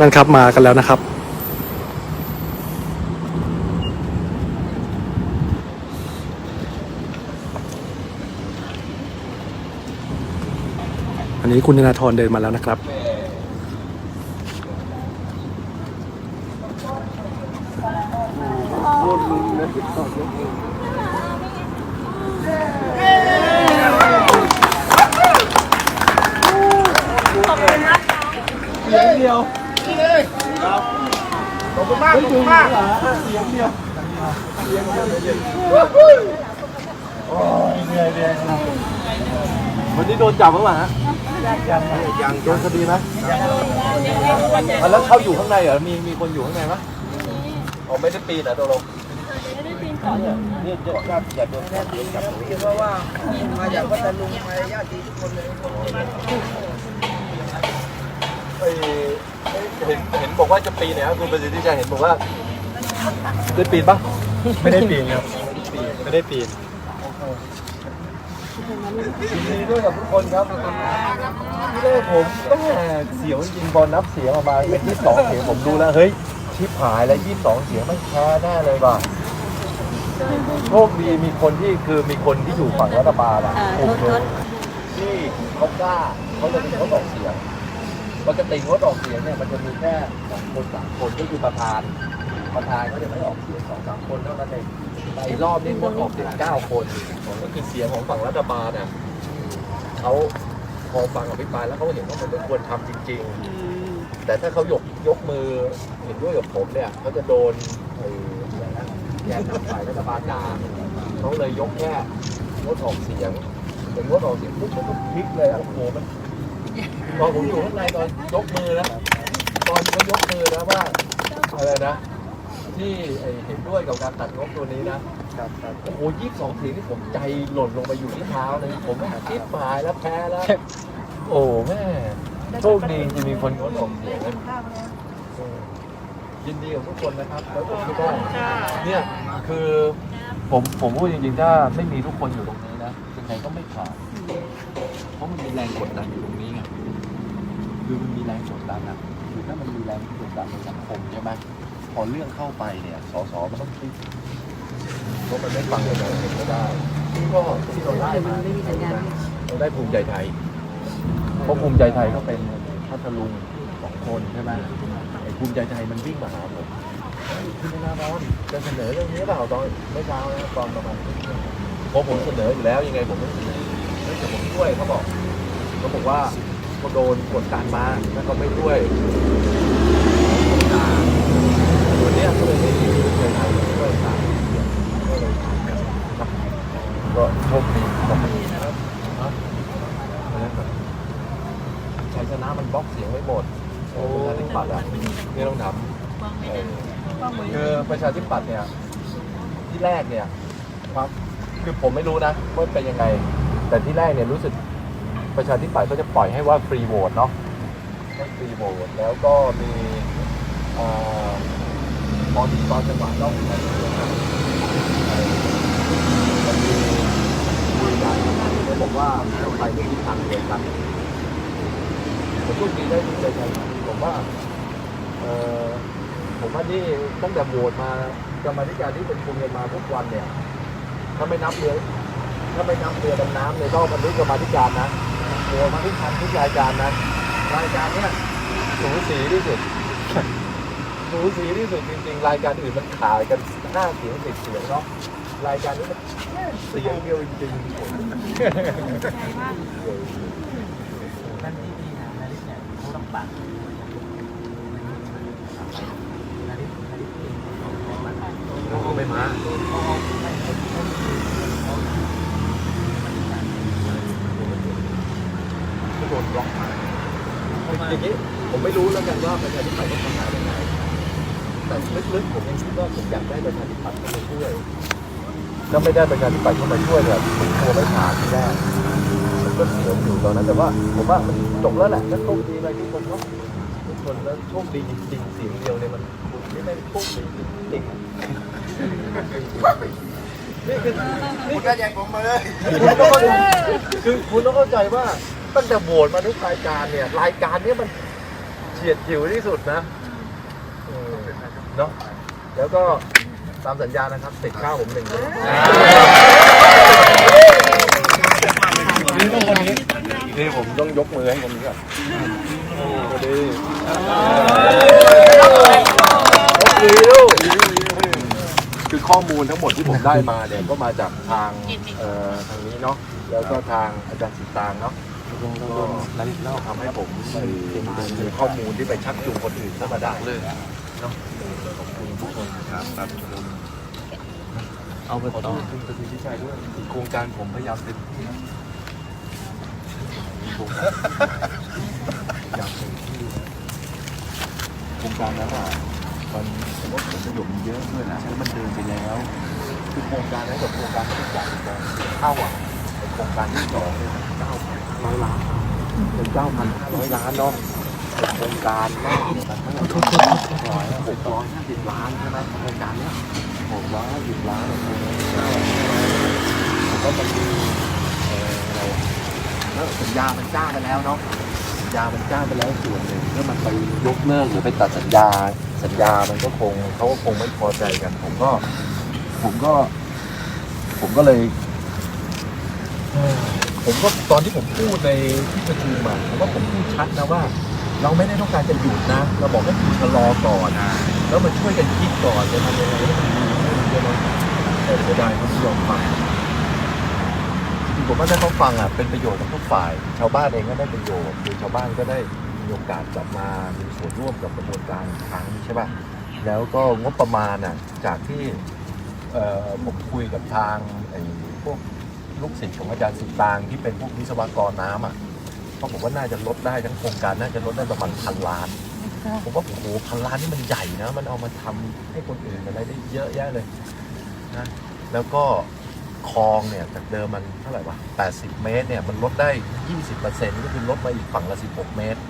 นั่นครับมากันแล้วนะครับ อันนี้คุณธนาธรเดินมาแล้วนะครับเดียว นนี้โดนจับหรือเปล่าฮะยังยังโดนคดีไหมแล้วเขาอยู่ข้างในเหรอมีมีคนอยู่ข้างในไหมอ๋อไม่ได้ปีนเหรอตกลงไม่ได้ปีนก่อนเนี่ยเดี๋ยวญาติอย่าโดนจับโดนจับเพราะว่ามาจากพัทลุงมาญาติทุกคนเลยเอ้ย เห็นเห็นบอกว่าจะปีนเนี่ยครับคุณประสิทธิชัยเห็นบอกว่าได้ปีนปะไม่ได้ปีนครับไม่ได้ปีนยินดีด้วยกับทุกคนครับที่แรกผมก็แหมเสียวจริงๆบอลนับเสียงออกมาเป็นยี่สิบสองเสียงผมดูแล้วเฮ้ยชิบหายแล้วยี่สิบสองเสียงไม่แพ้แน่เลยว่ะโชคดีมีคนที่คือมีคนที่อยู่ฝั่งรัฐบาลอะกลุ่มหนึงที่เขากล้าเขาเลยเขาออกเสียง ปกติงดออกเสียงเนี่ยมันจะมีแค่สองคนสามคนก็คือประธาน ประธานเขาจะไม่ออกเสียงสองสามคนเท่านั้นเองแต่อีกรอบนี้งดออกเสียงเก้าคนก็คือเสียงของฝั่งรัฐบาลเนี่ยเขาพอฟังอภิปรายแล้วเขาเห็นว่ามันไม่ควรทำจริง ๆ แต่ถ้าเขายกยกมือเห็นด้วยกับผมเนี่ยเขาจะโดนไอ้อะไรนะแกนนำฝ่ายรัฐบาลด่าเขาเลยยกแค่งดออกเสียงเป็นงดออกเสียงปุ๊บมันก็พลิกเลยอะโอ้โหมัน ตอนผมอยู่ข้างในตอนยกมือนะตอนเขายกมือนะว่าอะไรนะ ที่ไอ้เห็นด้วยกับการตัดงบตัวนี้นะโอ้โหยี่สิบสองเสียงนี่ผมใจหล่นลงไปอยู่ที่เท้าเลยผมไม่คิดหมายแล้วแพ้แล้ว โอ้แม่โชคดีที่มีคนงดออกเสียงนะเออยินดีกับทุกคนนะครับแล้วผมคิดว่าเนี่ยคือผมผมพูดจริงๆถ้าไม่มีทุกคนอยู่ตรงนี้นะ ยังไงก็ไม่ผ่าน เพราะมันมีแรงกดดันอยู่ตรงนี้ไงคือมันมีแรงกดดันนะคือถ้ามันมีแรงกดดันในสังคมใช่ไหมพอเรื่องเข้าไปเนี่ย สสมันต้องคิดเพราะมันไม่ฟังกันเลยก็ได้ก็ที่เราได้มาเราได้ภูมิใจไทย เพราะภูมิใจไทยก็เป็นพัทลุงสองคนใช่ไหมไอ้ภูมิใจไทยมันวิ่งมาหาผม คุณธนาบอลจะเสนอเรื่องนี้เปล่าตอนไม่เช้านะตอนประมาณเพราะผมเสนออยู่แล้วยังไงผมไม่ไม่จะผมช่วยเขาบอกเขาบอกว่าเขาโดนกดดันมาถ้าเขาไม่ช่วยตัวเนี้ยก็เลยไม่มีภูมิใจไทยช่วยสามก็เลยครับก็โชคดีขอบคุณนะครับชัยชนะมันบล็อกเสียงไว้หมดโอ้ประชาธิปัตย์อะนี่ต้องถามเอ่อ คือประชาธิปัตย์เนี่ยที่แรกเนี่ยครับคือผมไม่รู้นะว่าเป็นยังไง แต่ที่แรกเนี่ยรู้สึกประชาธิปัตย์ก็จะปล่อยให้ว่าฟรีโหวตเนาะให้ฟรีโหวตแล้วก็มีเอ่อตอนตอนจังหวะต้องมันมีมีการเขาบอกว่าเราไปในทิศทางเดียวกันผมพูดจริงได้ดีใจครับผมว่าเออ ผมว่านี่ตั้งแต่โหวตมากรรมาธิการที่เป็นคุมกันมาทุกวันเนี่ย ถ้าไม่นับเรือถ้าไม่นับเรือดำน้ำในรอบบันทึกกรรมาธิการนะโหวตมาทุกครั้งทุกรายการนะรายการเนี้ยสูสีที่สุดสูสีที่สุดจริงๆ รายการอื่นมันขายกันห้าเสียงสิบเสียงเนาะรายการนี้มันเสียงเดียวจริงๆท่านที่ดีนะนาริศเนี่ยเขาต้องปากนาริศนาริศเองเขาปาก แล้วก็ ไม่มาก็โดนบล็อกมาอย่างนี้ผมไม่รู้แล้วกันว่าประชาธิปัตย์เขาทำงานยังไงแต่ลึกๆผมยังคิดว่าผมอยากได้ประชาธิปัตย์เข้ามาช่วยถ้าไม่ได้ประชาธิปัตย์เข้ามาช่วยเนี่ยผมกลัวไม่ผ่านที่แรกมันก็เสียวอยู่ตอนนั้นแต่ว่าผมว่ามันจบแล้วแหละก็โชคดีไปทุกคนเนาะทุกคนแล้วโชคดีจริงๆเสียงเดียวเนี่ยมันไม่ได้โชคดีจริงๆ นี่คือนี่ก็ยังผมมาเลยคุณต้องคือคุณต้องเข้าใจว่าตั้งแต่โหวตมาทุกรายการเนี่ย รายการเนี้ยมันแชฉียดฉิวที่สุดนะเออเนาะแล้วก็ตามสัญญานะครับติดข้าวผมหนึ่งเลยนี่ผมต้องยกมือให้คนนี้ก่อนสวัสดียกมือลูก คือข้อมูลทั้งหมดที่ผมได้มาเนี่ยก็มาจากทางเอ่อทางนี้เนาะแล้วก็ทางอาจารย์สิตางเนาะก็ทำให้ผมมีข้อมูลที่ไปชักจูงคนอื่นเข้ามาได้เลยเนาะขอบคุณทุกคนครับครับเอาไปต่อคุณประสิทธิชัยด้วยอีกโครงการผมพยายามเต็มที่นะโครงการพยายามเต็มที่นะโครงการนั้นอะ มันผมว่าผลประโยชน์มันเยอะด้วยนะแล้วมันเดินไปแล้วคือโครงการนั้นกับโครงการที่ใหญ่กว่าเข้าอะโครงการที่สองเนี่ยเก้าพันร้อยล้านเป็นเก้าพันห้าร้อยล้านเนาะโครงการแรกเนี่ยมันเท่าไหร่หกร้อยหกร้อยห้าสิบล้านใช่ไหมโครงการเนี้ยหกร้อยห้าสิบล้านเนี่ยผมก็มันมีเอ่ออะไรแล้วสัญญามันจ้างไปแล้วเนาะสัญญามันจ้างไปแล้วส่วนหนึ่งถ้ามันไปยกเลิกหรือไปตัดสัญญาสัญญามันก็คงเขาก็คงไม่พอใจกัน ผมก็ ผมก็ ผมก็เลยผมก็ตอนที่ผมพูดในที่ประชุมอะผมว่าผมพูดชัดนะว่า เราไม่ได้ต้องการจะหยุดนะ เราบอกให้คุณชะลอก่อนะแล้วมาช่วยกันคิดก่อนจะทำยังไงให้มันดีใช่ไหมแต่เสียดายเขาไม่ยอมฟังผมว่าถ้าเขาฟังอะเป็นประโยชน์กับทุกฝ่าย ชาวบ้านเองก็ได้ประโยชน์คือชาวบ้านก็ได้ มีโอกาสกลับมามีส่วนร่วมกับกระบวนการอีกครั้งใช่ป่ะแล้วก็งบประมาณอะจากที่ผมคุยกับทางไอ้พวกลูกศิษย์ของอาจารย์สิตางที่เป็นพวกวิศวกรน้ำอะเพราะผมว่าน่าจะลดได้ทั้งโครงการน่าจะลดได้ประมาณพันล้านผมว่าโอ้โหพันล้านนี่มันใหญ่นะ มันเอามาทำให้คนอื่นอะไรได้เยอะแยะเลยนะแล้วก็คลองเนี่ยจากเดิมมันเท่าไหร่วะ80 เมตรเนี่ยมันลดได้ 20%ก็คือลดมาอีกฝั่งละ 16 เมตร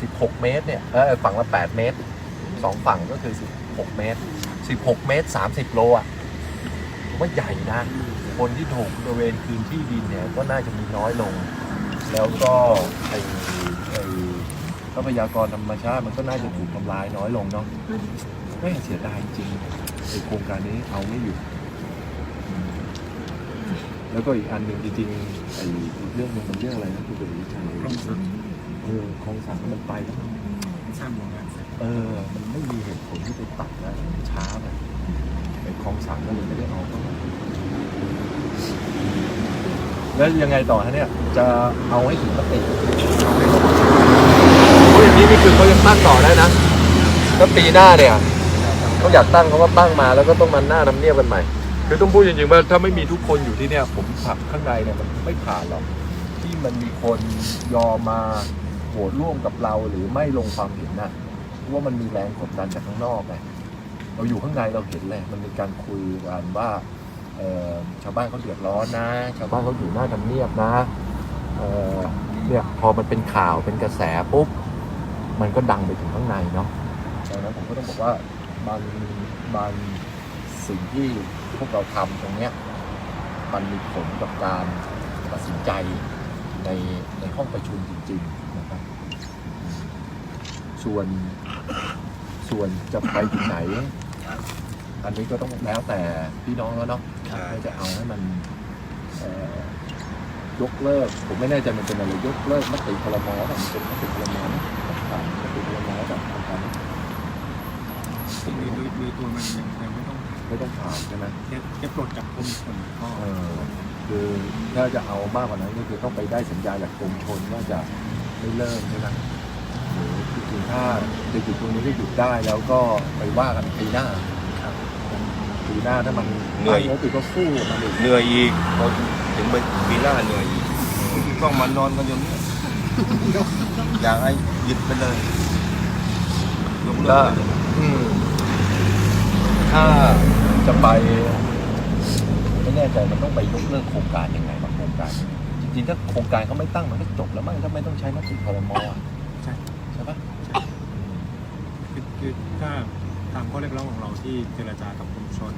16 เมตรเนี่ยเออฝั่งละ 8 เมตรสองฝั่งก็คือ 16 เมตร 16 เมตร 30 โลอะผมว่าใหญ่นะ คนที่ถูกบริเวณคืนที่ดินเนี่ยก็น่าจะมีน้อยลง แล้วก็ไอ้ไอ้ทรัพยากรธรรมชาติมันก็น่าจะถูกทำลายน้อยลงเนาะไม่เสียดายจริงไอโครงการนี้เอาไม่อยู่ แล้วก็อีกอันหนึ่งจริงๆไอ้อีกเรื่องหนึงมันเรื่องอะไรนะคุณประสิทธิชัย ออคลองสังมันไปแล้วมันสร้างโรงงานเสร็จเออ มันไม่มีเหตุผลที่ไปตัดนะมันช้าไปไอ้คลองสังก็เลยไม่ได้เอาเข้ามาแล้วยังไงต่อฮะเนี่ย จะเอาให้ถึงมติเอาให้โอ้ยอย่างนี้นี่คือเขายังตั้งต่อได้นะแล้วปีหน้าเนี่ยเขาอยากตั้งเขาก็ตั้งมาแล้วก็ต้องมาหน้าทำเนียบกันใหม่ คือต้องพูดจริงๆว่าถ้าไม่มีทุกคนอยู่ที่เนี่ย ผมผลักข้างในเนี่ยมันไม่ผ่านหรอกที่มันมีคนยอมมา โหวตร่วมกับเราหรือไม่ลงความเห็นนะเพราะว่ามันมีแรงกดดันจากข้างนอกไงเราอยู่ข้างในเราเห็นเลยมันมีการคุยกันว่าชาวบ้านเขาเดือดร้อนนะ ชาวบ้านเขาอยู่หน้าทำเนียบนะเเนี่ยพอมันเป็นข่าวเป็นกระแสปุ๊บมันก็ดังไปถึงข้างในเนาะดังนั้นผมก็ต้องบอกว่ามันมันสิ่งที่พวกเราทำตรงเนี้ยมันมีผลกับการตัดสินใจในในห้องประชุมจริง ๆ ส่วนส่วนจะไปถึงไหน อันนี้ก็ต้องแล้วแต่พี่น้องแล้วเนาะว่าจะเอาให้มันเอ่อยกเลิก ผมไม่แน่ใจมันเป็นอะไรยกเลิกมติคลมอแบบมันเป็นมติคลมอนะผ่านมติคลมอแบบทางการโดยโดยโดยตัวมันยังยังไม่ต้องไม่ต้องผ่านใช่ไหม แค่แค่ปลดจากกรมชนก็เออคือถ้าจะเอามากกว่านั้นก็คือต้องไปได้สัญญาจากกรมชนว่าจะไม่เริ่มใช่ไหมหรือ จริงๆถ้าจะหยุดตรงนี้ก็หยุดได้แล้วก็ไปว่ากันปีหน้าปีหน้าถ้ามันเหนื่อยแล้วติก็สู้กับมันอีกเหนื่อยอีกพอถึงปีหน้าเหนื่อยอีกต้องมานอนกันอย่างนี้อยากให้หยุดไปเลยยกเลิก็กไปเลยอืมถ้าจะไปไม่แน่ใจมันต้องไปยกเลิกโครงการยังไงบางโครงการ จริงๆถ้าโครงการเขาไม่ตั้งมันก็จบแล้วมั้งถ้าไม่ต้องใช้มติคอรมอใช่ ใช่ปะ คือคือถ้าตามข้อเรียกร้องของเราที่เจรจากับกรมชน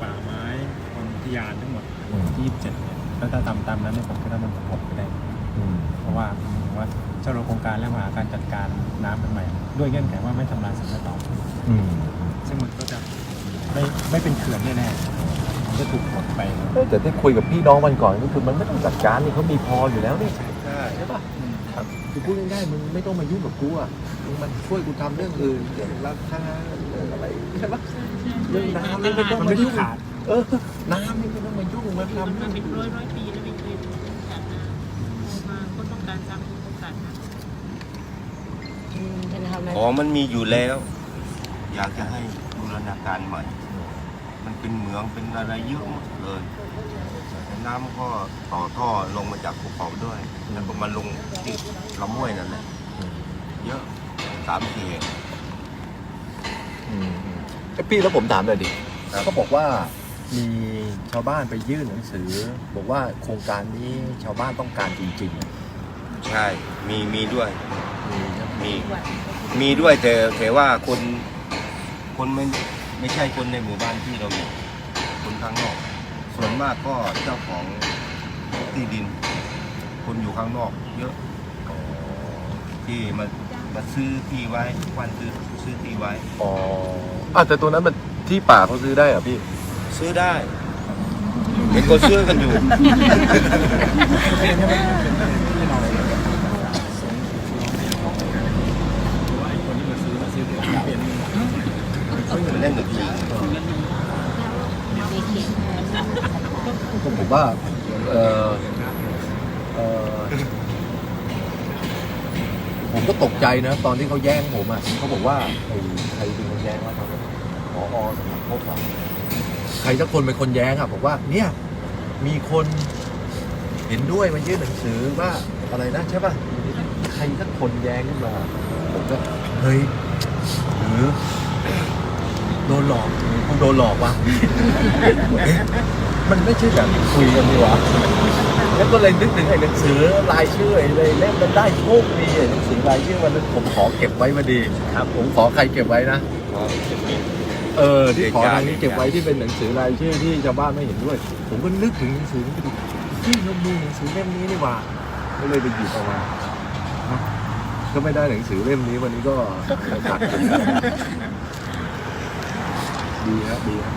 ป่าไม้กรมอุทยานทั้งหมดอืม ที่27เนี่ยแล้วถ้าตามตามนั้นเนี่ยผมคิดว่ามันผมไปได้ อืม เพราะว่าผมว่าชะลอโครงการและมาหาการจัดการน้ำกันใหม่ ด้วยเงื่อนไขว่าไม่ทำลายสิ่งแวดล้อมอืมซึ่งมันก็จะไม่ไม่เป็นเขื่อนแน่ๆมันจะถูกกดไป เอ้ยแต่ที่คุยกับพี่น้องมันก่อนก็คือมันไม่ต้องจัดการนี่เขามีพออยู่แล้วนี่ใช่ใช่ปะคือพูดง่ายๆมึงไม่ต้องมายุ่งกับกูอะมึงมันช่วยกูทำเรื่องอื่นเรื่องราคาเรื่องอะไรใช่ปะเรื่องน้ำนี่ไม่ต้องมันมาไม่ได้ยุ่งขาดเออน้ำนี่ไม่ต้องมายุ่งมาอยู่กันทำมาเป็นร้อยร้อยปีแล้วไม่เคยจัดนะมาก็ต้องการสร้างโอกาสนะของมันมีอยู่แล้ว อยากจะให้บูรณาการใหม่มัน เป็นเหมืองเป็นอะไรเยอะหมดเลยน้ำก็ต่อท่อลงมาจากภูเขาด้วย แล้วก็มาลงที่ลำห้วยนั่นแหละเยอะสามสี่แห่ง อืมอืมเอ้ยพี่แล้วผมถามเลยดิเขาบอกว่ามีชาวบ้านไปยื่นหนังสือ บอกว่าโครงการนี้ชาวบ้านต้องการจริงใช่ มีมีด้วยๆมีใช่ไหมมี มีด้วยแต่แต่ว่าคนคนไม่ ไม่ใช่คนในหมู่บ้านที่เราอยู่คนข้างนอก ส่วนมากก็เจ้าของที่ดิน คนอยู่ข้างนอก เยอะที่มามาซื้อที่ไว้วันซื้อซื้อที่ไว้ อ๋ออะแต่ตัวนั้นมันที่ป่าเขาซื้อได้เหรอพี่ ซื้อได้เห็นก็ซื้อกันอยู่ ว่าไอ้คนที่มาซื้อมาซื้อเป็น เล่นดนตรี ผม ว่าเออเออผมก็ตกใจนะ ตอนที่เขาแย่งผมอะเขาบอกว่าไอ้ใครเป็นคนแย่งวะตอนนั้นพอสำนักพบอะใครสักคนเป็นคนแย้งอะบอกว่า เนี่ย มีคนเห็นด้วยมันยื่นหนังสือว่าอะไรนะใช่ป่ะใครสักคนแย้งขึ้นมาผมก็เฮ้ยหรือ โดนหลอกหรือกูโดนหลอกวะเอ๊ะมันไม่ใช่แบบคุยกันดีวะแล้วก็เลยนึกถึงไอ้หนังสือรายชื่อไอ้เลยเล่มมันได้โชคดีไอ้หนังสือรายชื่อมันผมขอเก็บไว้มาดีครับ ผมขอใครเก็บไว้นะเออที่ขอทางนี้เก็บไว้ที่เป็นหนังสือรายชื่อที่ชาวบ้านไม่เห็นด้วย ผมก็นึกถึงหนังสือนี้ไปดูที่เรามีหนังสือเล่มนี้นี่หว่าก็เลยไปหยิบออกมานะก็ไม่ได้หนังสือเล่มนี้วันนี้ก็ตัด ดีครับดีครับ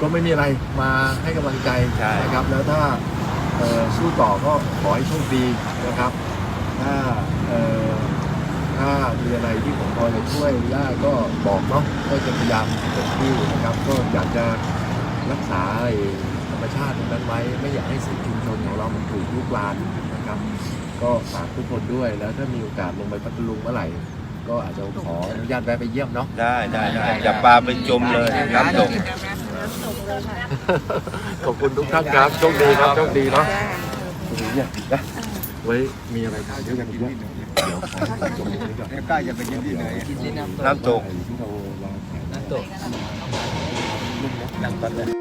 ก็ไม่มีอะไรมาให้กำลังใจใช่ นะครับ แล้วถ้าเอ่อสู้ต่อก็ขอให้โชคดีนะครับ ถ้าเอ่อถ้ามีอะไรที่ผมพอจะช่วยได้ก็บอกเนาะก็จะพยายามเต็มที่นะครับ ก็อยากจะรักษาไอ้ธรรมชาติตรงนั้นไว้ ไม่อยากให้สิ่งชุมชนของเรามันถูกลุกลานนะครับ ก็ฝากทุกคนด้วยแล้วถ้ามีโอกาสลงไปพัทลุงเมื่อไหร่ ก็อาจจะขออนุญาตแวะไปเยี่ยมเนาะ ได้ได้ได้อย่าปลาไปจมเลยน้ำตก ขอบคุณทุกท่านครับโชคดีครับโชคดีเนาะเนี่ยนะไว้มีอะไรถามเยอะกันอีกเยอะเดี๋ยวขอตัดจบนี้ก่อนใกล้จะไปกินที่ไหนน้ำตกที่เราลองน้ำตกนั่งตัดเลย